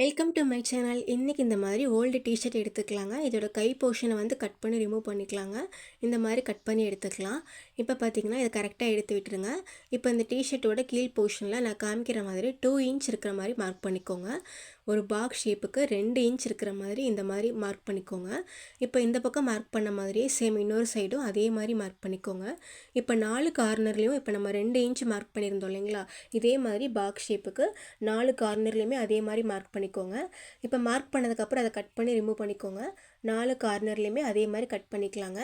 Welcome to my channel இன்றைக்கி இந்த மாதிரி ஓல்டு டிஷர்ட் எடுத்துக்கலாங்க. இதோட கை போர்ஷனை வந்து கட் பண்ணி ரிமூவ் பண்ணிக்கலாங்க. இந்த மாதிரி கட் பண்ணி எடுத்துக்கலாம். இப்போ பார்த்தீங்கன்னா இதை கரெக்டாக எடுத்து விட்டுருங்க. இப்போ இந்த டிஷர்ட்டோட கீழ் போர்ஷனில் நான் காமிக்கிற மாதிரி டூ இன்ச் இருக்கிற மாதிரி மார்க் பண்ணிக்கோங்க. ஒரு பாக்ஸ் ஷேப்புக்கு ரெண்டு இன்ச் இருக்கிற மாதிரி இந்த மாதிரி மார்க் பண்ணிக்கோங்க. இப்போ இந்த பக்கம் மார்க் பண்ண மாதிரியே சேம் இன்னொரு சைடும் அதே மாதிரி மார்க் பண்ணிக்கோங்க. இப்போ நாலு கார்னர்லேயும் இப்போ நம்ம ரெண்டு இன்ச் மார்க் பண்ணியிருந்தோம் இல்லைங்களா? இதே மாதிரி பாக்ஸ் ஷேப்புக்கு நாலு கார்னர்லேயுமே அதே மாதிரி மார்க் பண்ணிக்கோங்க. இப்போ மார்க் பண்ணதுக்கப்புறம் அதை கட் பண்ணி ரிமூவ் பண்ணிக்கோங்க. நாலு கார்னர்லேயுமே அதே மாதிரி கட் பண்ணிக்கலாங்க.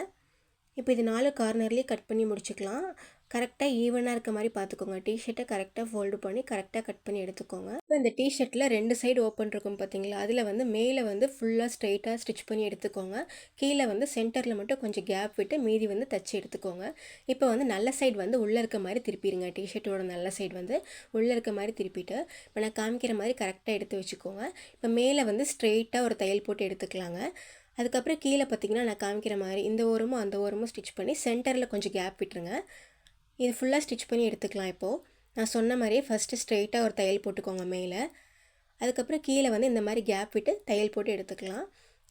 இப்போ இது நாலு கார்னர்லேயே கட் பண்ணி முடிச்சுக்கலாம். கரெக்டாக ஈவனாக இருக்க மாதிரி பார்த்துக்கோங்க. டிஷர்ட்டை கரெக்டாக ஃபோல்டு பண்ணி கரெக்டாக கட் பண்ணி எடுத்துக்கோங்க. இப்போ இந்த டிஷர்ட்டில் ரெண்டு சைடு ஓப்பன் இருக்கும் பார்த்தீங்களா? அதில் வந்து மேலே வந்து ஃபுல்லாக ஸ்ட்ரைட்டாக ஸ்டிச் பண்ணி எடுத்துக்கோங்க. கீழே வந்து சென்டரில் மட்டும் கொஞ்சம் கேப் விட்டு மீதி வந்து தச்சு எடுத்துக்கோங்க. இப்போ வந்து நல்ல சைடு வந்து உள்ளே இருக்க மாதிரி திருப்பிடுங்க. டிஷர்ட்டோட நல்ல சைடு வந்து உள்ளே இருக்க மாதிரி திருப்பிட்டு இப்போ நான் காமிக்கிற மாதிரி கரெக்டாக எடுத்து வச்சுக்கோங்க. இப்போ மேலே வந்து ஸ்ட்ரெயிட்டாக ஒரு தையல் போட்டு எடுத்துக்கலாங்க. அதுக்கப்புறம் கீழே பார்த்தீங்கன்னா நான் காமிக்கிற மாதிரி இந்த ஓரமும் அந்த ஓரமும் ஸ்டிச் பண்ணி சென்டரில் கொஞ்சம் கேப் விட்டுருங்க. இது ஃபுல்லாக ஸ்டிச் பண்ணி எடுத்துக்கலாம் இப்போது நான் சொன்ன மாதிரியே ஃபஸ்ட்டு ஸ்ட்ரெயிட்டாக ஒரு தையல் போட்டுக்கோங்க மேலே. அதுக்கப்புறம் கீழே வந்து இந்த மாதிரி கேப் விட்டு தையல் போட்டு எடுத்துக்கலாம்.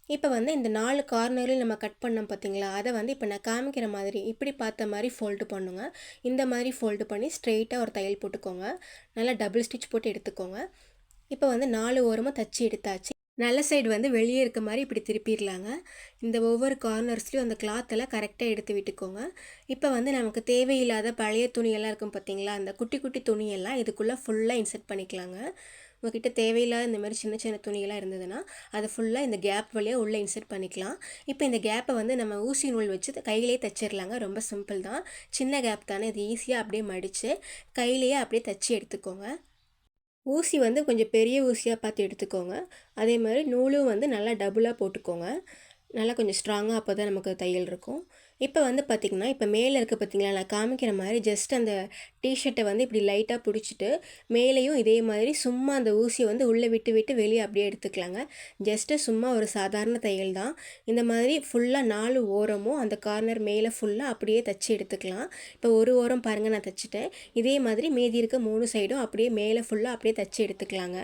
இப்போ வந்து இந்த நாலு கார்னர்லையும் நம்ம கட் பண்ணோம் பார்த்தீங்களா? அதை வந்து இப்போ நான் காமிக்கிற மாதிரி இப்படி பார்த்த மாதிரி ஃபோல்டு பண்ணுங்க. இந்த மாதிரி ஃபோல்டு பண்ணி ஸ்ட்ரெயிட்டாக ஒரு தையல் போட்டுக்கோங்க. நல்லா டபுள் ஸ்டிச் போட்டு எடுத்துக்கோங்க. இப்போ வந்து நாலு ஓரமாக தச்சு எடுத்தாச்சு. நல்ல சைடு வந்து வெளியே இருக்க மாதிரி இப்படி திருப்பிடலாங்க. இந்த ஒவ்வொரு கார்னர்ஸ்லையும் அந்த கிளாத்தெல்லாம் கரெக்டாக எடுத்து விட்டுக்கோங்க. இப்போ வந்து நமக்கு தேவையில்லாத பழைய துணியெல்லாம் இருக்கும் பார்த்தீங்களா? அந்த குட்டி குட்டி துணியெல்லாம் இதுக்குள்ளே ஃபுல்லாக இன்செர்ட் பண்ணிக்கலாங்க. உங்ககிட்ட தேவையில்லாத இந்த மாதிரி சின்ன சின்ன துணியெல்லாம் இருந்ததுன்னா அதை ஃபுல்லாக இந்த கேப் வழியாக உள்ளே இன்செர்ட் பண்ணிக்கலாம். இப்போ இந்த கேப்பை வந்து நம்ம ஊசி நூல் வச்சு கையிலே தைச்சிடலாங்க. ரொம்ப சிம்பிள் தான். சின்ன கேப் தானே. இது ஈஸியாக அப்படியே மடித்து கையிலேயே அப்படியே தைச்சி எடுத்துக்கோங்க. ஊசி வந்து கொஞ்சம் பெரிய ஊசியாக பார்த்து எடுத்துக்கோங்க. அதே மாதிரி நூலும் வந்து நல்லா டபுளாக போட்டுக்கோங்க. நல்லா கொஞ்சம் ஸ்ட்ராங்காக அப்போ தான் நமக்கு தையல் இருக்கும். இப்போ வந்து பார்த்திங்கன்னா இப்போ மேலே இருக்க பார்த்திங்களா நான் காமிக்கிற மாதிரி ஜஸ்ட் அந்த டிஷர்ட்டை வந்து இப்படி லைட்டாக பிடிச்சிட்டு மேலேயும் இதே மாதிரி சும்மா அந்த ஊசியை வந்து உள்ளே விட்டு விட்டு வெளியே அப்படியே எடுத்துக்கலாங்க. ஜஸ்ட்டு சும்மா ஒரு சாதாரண தையல் தான். இந்த மாதிரி ஃபுல்லாக நாலு ஓரமும் அந்த கார்னர் மேலே ஃபுல்லாக அப்படியே தச்சு எடுத்துக்கலாம். இப்போ ஒரு ஓரம் பாருங்கள் நான் தைச்சிட்டேன். இதே மாதிரி மீதி இருக்க மூணு சைடும் அப்படியே மேலே ஃபுல்லாக அப்படியே தச்சு எடுத்துக்கலாங்க.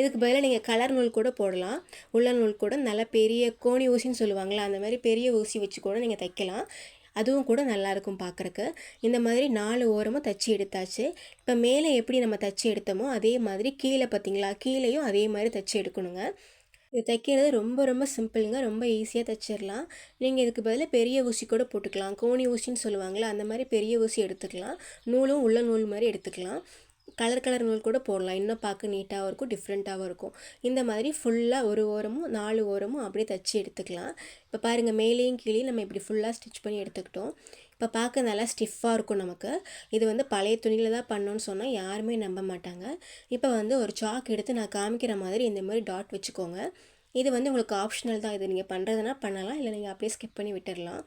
இதுக்கு பதிலாக நீங்கள் கலர் நூல் கூட போடலாம். உள்ள நூல் கூட நல்ல பெரிய கோணி ஊசின்னு சொல்லுவாங்களா அந்த மாதிரி பெரிய ஊசி வச்சு கூட நீங்கள் தைக்கலாம். அதுவும் கூட நல்லாயிருக்கும் பார்க்குறக்கு இந்த மாதிரி நாலு ஓரமும் தச்சு எடுத்தாச்சு. இப்போ மேலே எப்படி நம்ம தச்சு எடுத்தோமோ அதே மாதிரி கீழே பார்த்தீங்களா கீழேயும் அதே மாதிரி தச்சு எடுக்கணுங்க. இது தைக்கிறது ரொம்ப ரொம்ப சிம்பிளுங்க. ரொம்ப ஈஸியாக தைச்சிடலாம் நீங்கள் இதுக்கு பதிலாக பெரிய ஊசி கூட போட்டுக்கலாம். கோணி ஊசின்னு சொல்லுவாங்களே அந்த மாதிரி பெரிய ஊசி எடுத்துக்கலாம். நூலும் உள்ள நூல் மாதிரி எடுத்துக்கலாம். கலர் கலர் நூல் கூட போடலாம். இன்னும் பார்க்க நீட்டாகவும் இருக்கும் டிஃப்ரெண்ட்டாகவும் இருக்கும். இந்த மாதிரி ஃபுல்லாக ஒரு ஓரமும் நாலு ஓரமும் அப்படியே தைச்சி எடுத்துக்கலாம். இப்போ பாருங்கள் மேலேயும் கீழே நம்ம இப்படி ஃபுல்லாக ஸ்டிச் பண்ணி எடுத்துக்கிட்டோம். இப்போ பார்க்க நல்லா ஸ்டிஃபாக இருக்கும் நமக்கு. இது வந்து பழைய துணியில் தான் பண்ணோன்னு சொன்னால் யாருமே நம்ப மாட்டாங்க. இப்போ வந்து ஒரு சாக் எடுத்து நான் காமிக்கிற மாதிரி இந்த மாதிரி டாட் வச்சுக்கோங்க. இது வந்து உங்களுக்கு ஆப்ஷனல் தான். இது நீங்கள் பண்ணுறதுனா பண்ணலாம். இல்லை நீங்கள் அப்படியே ஸ்கிப் பண்ணி விட்டுடலாம்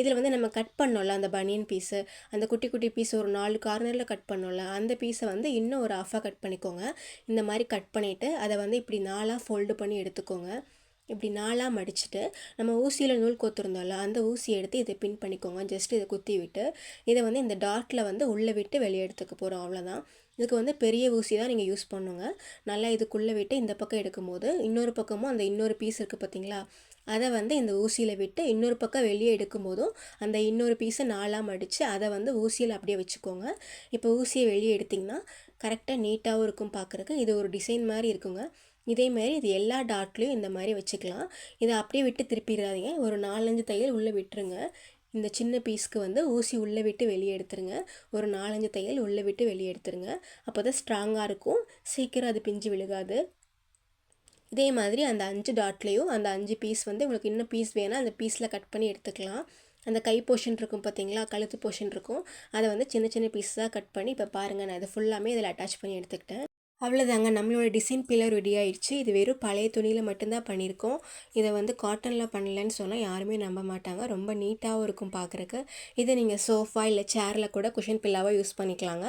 இதில் வந்து நம்ம கட் பண்ணோம்ல அந்த பனியன் பீஸு அந்த குட்டி குட்டி பீஸ் ஒரு நாலு கார்னரில் கட் பண்ணோம்ல அந்த பீஸை வந்து இன்னும் ஒரு ஆஃபாக கட் பண்ணிக்கோங்க. இந்த மாதிரி கட் பண்ணிவிட்டு அதை வந்து இப்படி நாலாக ஃபோல்டு பண்ணி எடுத்துக்கோங்க. இப்படி நாலாக மடிச்சுட்டு நம்ம ஊசியில் நூல் கோத்துருந்தோம்ல அந்த ஊசியை எடுத்து இதை பின் பண்ணிக்கோங்க. ஜஸ்ட் இதை குத்தி விட்டு இதை வந்து இந்த டாட்டில் வந்து உள்ளே விட்டு வெளியே எடுத்துக்க போகிறோம் அவ்வளோதான் இதுக்கு வந்து பெரிய ஊசி தான் நீங்கள் யூஸ் பண்ணுங்க. நல்லா இதுக்குள்ளே விட்டு இந்த பக்கம் எடுக்கும்போது இன்னொரு பக்கமும் அந்த இன்னொரு பீஸ் இருக்குது பார்த்தீங்களா அதை வந்து இந்த ஊசியில் விட்டு இன்னொரு பக்கம் வெளியே எடுக்கும்போதும் அந்த இன்னொரு பீஸை நாலாம் அடித்து அதை வந்து ஊசியில் அப்படியே வச்சுக்கோங்க. இப்போ ஊசியை வெளியே எடுத்திங்கன்னா கரெக்டாக நீட்டாகவும் இருக்கும் பார்க்குறக்கு இது ஒரு டிசைன் மாதிரி இருக்குங்க. இதேமாரி இது எல்லா டாட்லேயும் இந்த மாதிரி வச்சுக்கலாம். இதை அப்படியே விட்டு திருப்பிடாதீங்க. ஒரு நாலஞ்சு தையல் உள்ளே விட்டுருங்க. இந்த சின்ன பீஸ்க்கு வந்து ஊசி உள்ளே விட்டு வெளியே எடுத்துருங்க. ஒரு நாலஞ்சு தையல் உள்ளே விட்டு வெளியே எடுத்துருங்க. அப்போ தான் ஸ்ட்ராங்காக இருக்கும். சீக்கிரம் அது பிஞ்சு விழுகாது. இதே மாதிரி அந்த அஞ்சு டாட்லேயும் அந்த அஞ்சு பீஸ் வந்து உங்களுக்கு இன்னும் பீஸ் வேணால் அந்த பீஸில் கட் பண்ணி எடுத்துக்கலாம். அந்த கை போர்ஷன் இருக்கும் பார்த்தீங்களா? கழுத்து போர்ஷன் இருக்கும். அதை வந்து சின்ன சின்ன பீஸாக கட் பண்ணி இப்போ பாருங்கள் நான் அதை ஃபுல்லாமே இதில் அட்டாச் பண்ணி எடுத்துக்கிட்டேன். அவ்வளோதாங்க நம்மளோட டிசைன் பில்லர் ரெடி ஆயிடுச்சு. இது வெறும் பழைய துணியில் மட்டும்தான் பண்ணியிருக்கோம். இதை வந்து காட்டனில் பண்ணலன்னு சொன்னால் யாருமே நம்ப மாட்டாங்க. ரொம்ப நீட்டாகவும் இருக்கும் பார்க்குறக்கு இதை நீங்கள் சோஃபா இல்லை சேரில் கூட குஷன் பில்லாவாக யூஸ் பண்ணிக்கலாங்க.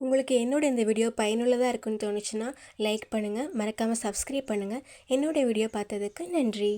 உங்களுக்கு என்னோட இந்த வீடியோ பயனுள்ளதாக இருக்குன்னு தோணுச்சுன்னா லைக் பண்ணுங்கள் மறக்காமல் சப்ஸ்கிரைப் பண்ணுங்கள் என்னோடய வீடியோ பார்த்ததுக்கு நன்றி.